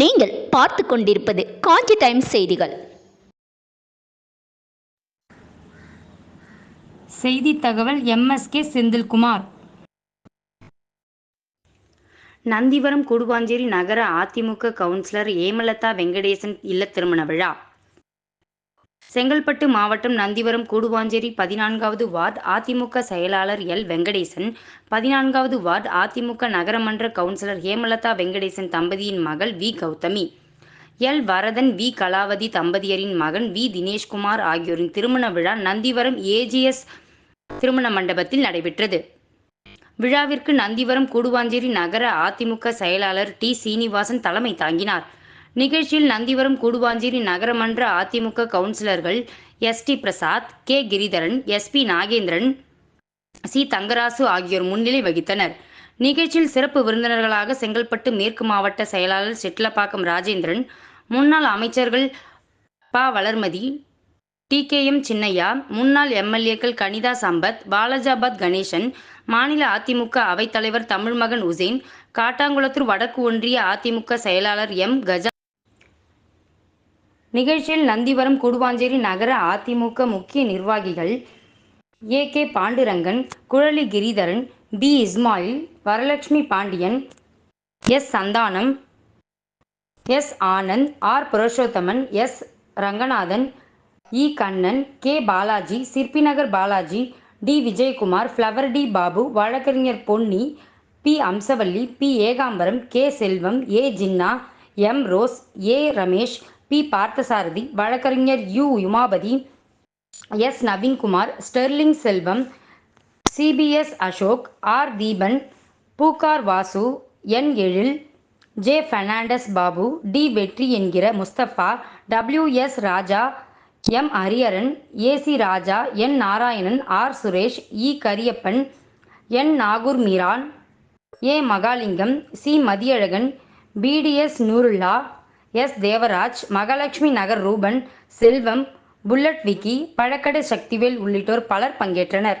நீங்கள் பார்த்து கொண்டிருப்பது காஞ்சி டைம்ஸ் செய்திகள். செய்தி தகவல் எம்எஸ்கே செந்தில்குமார். நந்திவரம் கூடுவாஞ்சேரி நகர அதிமுக கவுன்சிலர் ஏமலதா வெங்கடேசன் இல்ல திருமண விழா. செங்கல்பட்டு மாவட்டம் நந்திவரம் கூடுவாஞ்சேரி பதினான்காவது வார்டு அதிமுக செயலாளர் எல். வெங்கடேசன் பதினான்காவது வார்டு அதிமுக நகரமன்ற கவுன்சிலர் ஹேமலதா வெங்கடேசன் தம்பதியின் மகள் V. Gauthami L. Varadhan V. Kalavathi தம்பதியரின் மகன் வி. தினேஷ்குமார் ஆகியோரின் திருமண விழா நந்திவரம் ஏஜிஎஸ் திருமண மண்டபத்தில் நடைபெற்றது. விழாவிற்கு நந்திவரம் கூடுவாஞ்சேரி நகர அதிமுக செயலாளர் டி. சீனிவாசன் தலைமை தாங்கினார். நிகழ்ச்சியில் நந்திவரம் கூடுவாஞ்சேரி நகரமன்ற அதிமுக கவுன்சிலர்கள் S T Prasad K Giridharan S P Nagendran C Thangarasu ஆகியோர் முன்னிலை வகித்தனர். நிகழ்ச்சியில் சிறப்பு விருந்தினர்களாக செங்கல்பட்டு மேற்கு மாவட்ட செயலாளர் செட்டிலப்பாக்கம் ராஜேந்திரன் முன்னாள் அமைச்சர்கள் ப Valarmathi T K M Chinnaiya முன்னாள் எம்எல்ஏக்கள் கனிதா சம்பத் பாலாஜாபாத் கணேசன் மாநில அதிமுக அவைத்தலைவர் தமிழ்மகன் உசேன் காட்டாங்குளத்தூர் வடக்கு ஒன்றிய அதிமுக செயலாளர் எம் கஜா நிகழ்ச்சியில் நந்திவரம் கூடுவாஞ்சேரி நகர அதிமுக முக்கிய நிர்வாகிகள் A K Pandurangan Kuzhali Giridharan P Ismail Varalakshmi Pandian S Santhanam S Anand R Purushothaman S Ranganathan E Kannan K Balaji Sirpinagar Balaji T Vijayakumar flower T Babu வழக்கறிஞர் Ponni P Amsavalli P Ekambaram K Selvam A Jinnah M Rose A Ramesh P. Parthasarathy வழக்கறிஞர் U. Umapathi S. Naveenkumar Sterling Selvam CBS Ashok R. Deepan பூக்கார் Vasu N. Ezhil J. Fernandes Babu D. Vetri என்கிற Mustafa W. S. Raja M. Hariharan AC Raja N. Narayanan R. Suresh E. Kariyappan N. Nagore Meeran A. Mahalingam C. Mathiyazhagan PDS Noorullah S. Devaraj Mahalakshmi Nagar Ruban Selvam Bullet Vicky பழக்கடை Sakthivel உள்ளிட்டோர் பலர் பங்கேற்றனர்.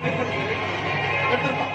எடுத்துருப்பான்